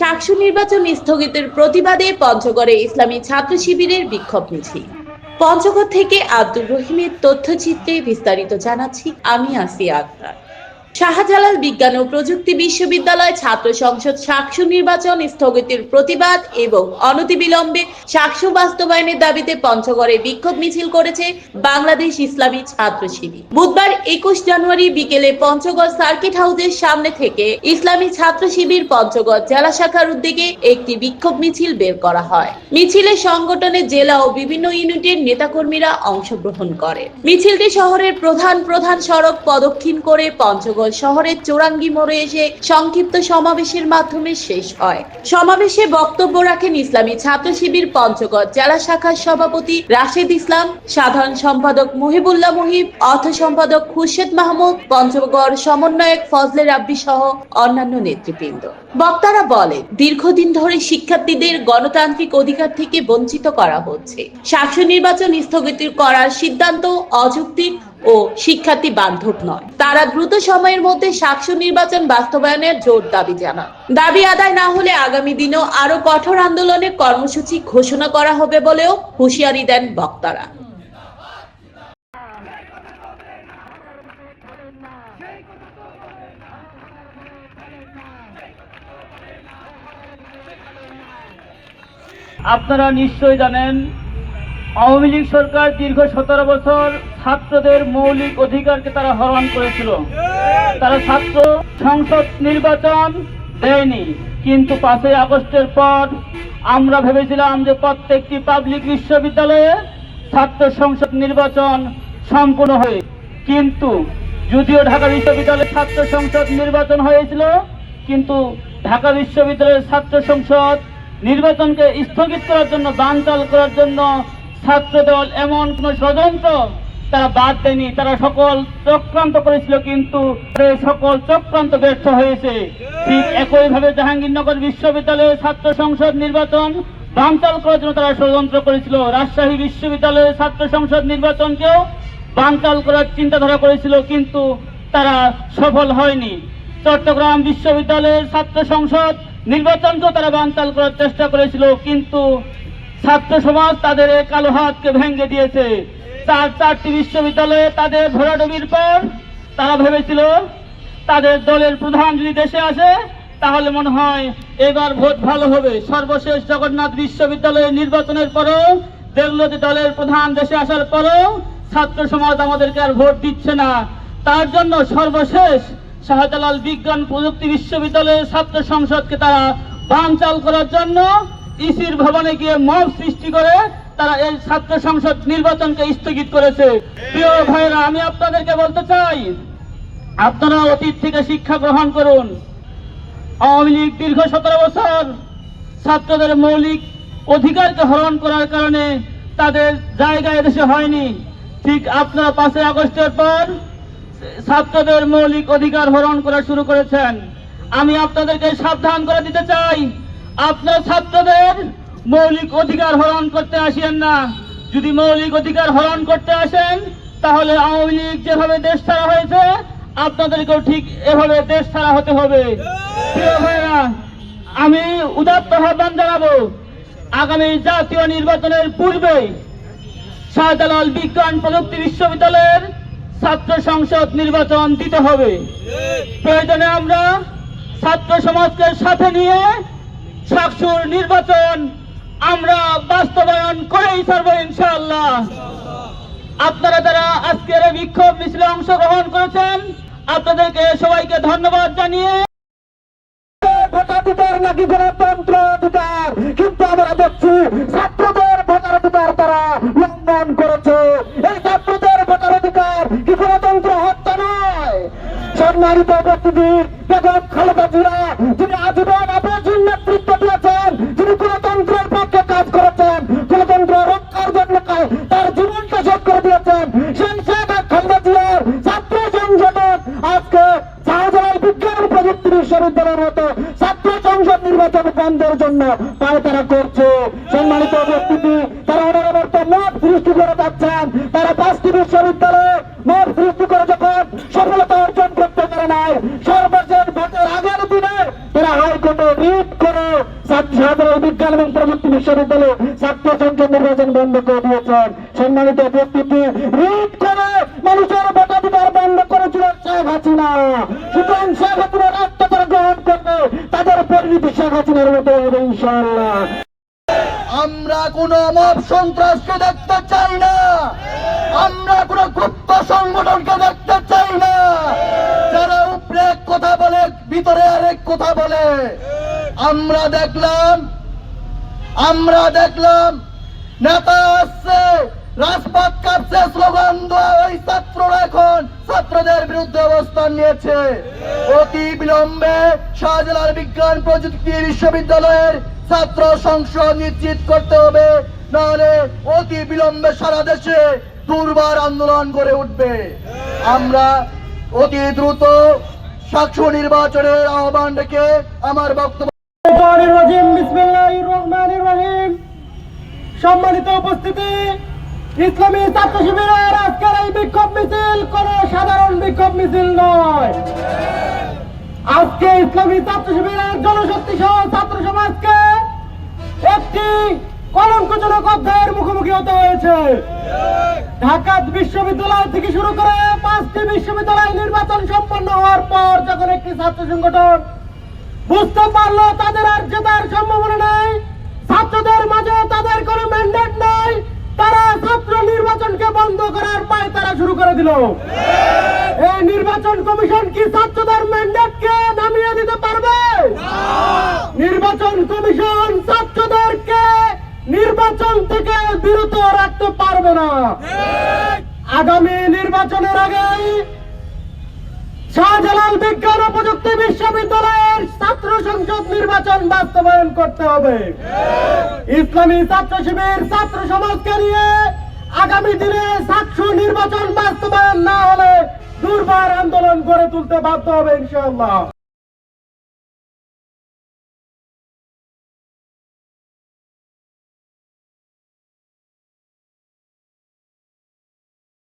সাকসু নির্বাচন স্থগিতের প্রতিবাদে পঞ্চগড়ে ইসলামী ছাত্র শিবিরের বিক্ষোভ মিছিল। পঞ্চগড় থেকে আব্দুর রহিমের তথ্যচিত্রে বিস্তারিত জানাচ্ছি আমি আসিয়া আক্তার। শাহজালাল বিজ্ঞান ও প্রযুক্তি বিশ্ববিদ্যালয় ছাত্র সংসদ সাকসু নির্বাচন স্থগিতের প্রতিবাদ এবং অনতিবিলম্বে সাকসু বাস্তবায়নের দাবিতে পঞ্চগড়ে বিক্ষোভ মিছিল করেছে বাংলাদেশ ইসলামী ছাত্র শিবির। বুধবার একুশ জানুয়ারি বিকেলে পঞ্চগড় সার্কিট হাউসের সামনে থেকে ইসলামী ছাত্র শিবির পঞ্চগড় জেলা শাখার উদ্যোগে একটি বিক্ষোভ মিছিল বের করা হয়। মিছিলে সংগঠনের জেলা ও বিভিন্ন ইউনিটের নেতাকর্মীরা অংশগ্রহণ করে। মিছিলটি শহরের প্রধান প্রধান সড়ক প্রদক্ষিণ করে পঞ্চগড় শহরের চোরাঙ্গি মোড়ে এসে সংক্ষিপ্ত সমাবেশের মাধ্যমে শেষ হয়। সমাবেশে বক্তব্য রাখেন ইসলামী ছাত্র শিবির পঞ্চগড় জেলা শাখার সভাপতি রাশেদ ইসলাম, সাধারণ সম্পাদক মহিবুল্লাহ মহিব, অর্থ সম্পাদক খুরশেদ মাহমুদ, পঞ্চগড় সমন্বয়ক ফজলে রাব্বি সহ অন্যান্য নেতৃবৃন্দ। বক্তারা বলেন, দীর্ঘদিন ধরে শিক্ষার্থীদের গণতান্ত্রিক অধিকার থেকে বঞ্চিত করা হচ্ছে। শাসন নির্বাচন স্থগিত করার সিদ্ধান্ত অযৌক্তিক। ও শিক্ষার্থী বান্ধব নয়। তারা দ্রুত সময়ের মধ্যে সাকসু নির্বাচন বাস্তবায়নের জোর দাবি জানান। দাবি আদায় না হলে আগামী দিনেও আরও কঠোর আন্দোলনের কর্মসূচি ঘোষণা করা হবে বলেও হুঁশিয়ারি দেন বক্তারা। আপনারা নিশ্চয়ই জানেন আওয়ামী লীগ সরকার দীর্ঘ সতেরো বছর ছাত্রদের মৌলিক অধিকারকে তারা হরণ করেছিল। তারা ছাত্র সংসদ নির্বাচন দেয়নি। কিন্তু পাঁচই আগস্টের পর আমরা ভেবেছিলাম যে প্রত্যেকটি পাবলিক বিশ্ববিদ্যালয়ে ছাত্র সংসদ নির্বাচন সম্পূর্ণ হয়ে কিন্তু যদিও ঢাকা বিশ্ববিদ্যালয়ে ছাত্র সংসদ নির্বাচন হয়েছিল, কিন্তু ঢাকা বিশ্ববিদ্যালয়ের ছাত্র সংসদ নির্বাচনকে স্থগিত করার জন্য, বানচাল করার জন্য ছাত্র দল এমন কোন ষড়যন্ত্র তারা বাদ দেয়নি। তারা সকল চক্রান্ত করেছিল কিন্তু সকল চক্রান্ত ব্যর্থ হয়েছে। ঠিক একইভাবে জাহাঙ্গীরনগর বিশ্ববিদ্যালয়ের ছাত্র সংসদ নির্বাচন বানচাল করার জন্য তারা ষড়যন্ত্র করেছিল। রাজশাহী বিশ্ববিদ্যালয়ের ছাত্র সংসদ নির্বাচনকেও বানচাল করার চিন্তাধারা করেছিল কিন্তু তারা সফল হয়নি। চট্টগ্রাম বিশ্ববিদ্যালয়ের ছাত্র সংসদ নির্বাচনকেও তারা বানচাল করার চেষ্টা করেছিল কিন্তু ছাত্র সমাজ তাদের কালো হাতকে ভেঙে দিয়েছে। চার চারটি বিশ্ববিদ্যালয়ে তাদের ভরাডবির পর তারা ভেবেছিল, তাদের দলের প্রধান যদি দেশে আসে, তাহলে মনে হয় এবার ভোট ভালো হবে। সর্বশেষ জগন্নাথ বিশ্ববিদ্যালয়ের নির্বাচনের পরও দেখল যে দলের প্রধান দেশে আসার পরও ছাত্র সমাজ আমাদেরকে আর ভোট দিচ্ছে না। তার জন্য সর্বশেষ শাহজালাল বিজ্ঞান প্রযুক্তি বিশ্ববিদ্যালয়ের ছাত্র সংসদকে তারা বানচাল করার জন্য ইসির ভবনে গিয়ে মব সৃষ্টি করে তারা এই ছাত্র সংসদ নির্বাচনকে স্থগিত করেছে। প্রিয় ভাইরা আমি আপনাদেরকে বলতে চাই, আপনারা অতীত থেকে শিক্ষা গ্রহণ করুন। আওয়ামী লীগ দীর্ঘ সতেরো বছর ছাত্রদের মৌলিক অধিকারকে হরণ করার কারণে তাদের জায়গা এদেশে হয়নি। ঠিক আপনারা পাঁচই আগস্টের পর ছাত্রদের মৌলিক অধিকার হরণ করা শুরু করেছেন। আমি আপনাদেরকে সাবধান করে দিতে চাই আপনার ছাত্রদের মৌলিক অধিকার হরণ করতে আসেন না। যদি মৌলিক অধিকার হরণ করতে আসেন, তাহলে আওয়ামী লীগ যেভাবে দেশ ছাড়া হয়েছে, আপনাদেরকেও ঠিক এভাবে দেশ ছাড়া হতে হবে। আমি উদাত্ত আহ্বান জানাব, আগামী জাতীয় নির্বাচনের পূর্বে শাহজালাল বিজ্ঞান প্রযুক্তি বিশ্ববিদ্যালয়ের ছাত্র সংসদ নির্বাচন দিতে হবে। প্রয়োজনে আমরা ছাত্র সমাজকে সাথে নিয়ে সাকসুর নির্বাচন আমরা বাস্তবায়ন করেই ছাড়বো ইনশাআল্লাহ। আপনারা যারা আজকের বিক্ষোভ মিছিলে অংশগ্রহণ করেছেন, আপনাদেরকে সবাইকে ধন্যবাদ জানিয়ে অধিকার। তারা আজীবন সৃষ্টি করে যাচ্ছেন, তারা পাঁচটি বিশ্ববিদ্যালয়ে মত সৃষ্টি করে যখন সফলতা অর্জন করতে পারে নাই, সর্বশেষ ভোটে হাইকোর্টে রিট করে সাধারণ বন্ধ করে করে তাদের আমরা কোন মব সন্ত্রাসকে দেখতে চাই না। আমরা কোন গুপ্ত সংগঠনকে দেখতে চাই না। যারা উপরে এক কথা বলে, ভিতরে আরেক কথা বলে। আমরা দেখলাম আমরা দেখলাম, নেতা আসছে, রাজপথ কাঁপছে, স্লোগান দেওয়া ওই ছাত্ররা এখন ছাত্রদের বিরুদ্ধে অবস্থান নিয়েছে। অতি বিলম্বে শাহজালাল বিজ্ঞান প্রযুক্তি বিশ্ববিদ্যালয়ের ছাত্র সংসদ নিশ্চিত করতে হবে, নাহলে অতি বিলম্বে সারা দেশে দুর্বার আন্দোলন গড়ে উঠবে। আমরা অতি দ্রুত সাক্ষ্য নির্বাচনের আহ্বান রেখে আমার বক্তব্য সম্মানিত উপস্থিতি, ইসলামী ছাত্র শিবিরের আজকের এই বিক্ষোভ মিছিল কোন সাধারণ বিক্ষোভ মিছিল নয়। আজকে ইসলামী ছাত্র শিবিরের জনশক্তি সহ ছাত্র সমাজকে একটি কলঙ্কজনক অধ্যায়ের মুখোমুখি হতে হয়েছে। ঢাকা বিশ্ববিদ্যালয় থেকে শুরু করে পাঁচটি বিশ্ববিদ্যালয় নির্বাচন সম্পন্ন হওয়ার পর যখন একটি ছাত্র সংগঠন বুঝতে পারল তাদের আর জেতার সম্ভাবনা নাই, ছাত্রদের মাঝে তাদের কোনো ম্যান্ডেট নাই তারা ছাত্র নির্বাচনকে বন্ধ করার পায় তারা শুরু করে দিল। এই নির্বাচন কমিশন কি ছাত্রদের ম্যান্ডেটকে নামিয়ে দিতে পারবে? নির্বাচন কমিশন ছাত্রদেরকে নির্বাচন থেকে বিরত রাখতে পারবে না। আগামী নির্বাচনের আগেই শাহজালাল বিজ্ঞান ও প্রযুক্তি বিশ্ববিদ্যালয়ের ছাত্র সংসদ নির্বাচন বাস্তবায়ন করতে হবে। ইসলামী ছাত্র শিবির ছাত্র সমাজকে নিয়ে আগামী দিনে ছাত্র নির্বাচন বাস্তবায়ন না হলে দুর্বার আন্দোলন গড়ে তুলতে বাধ্য হবে ইনশাআল্লাহ।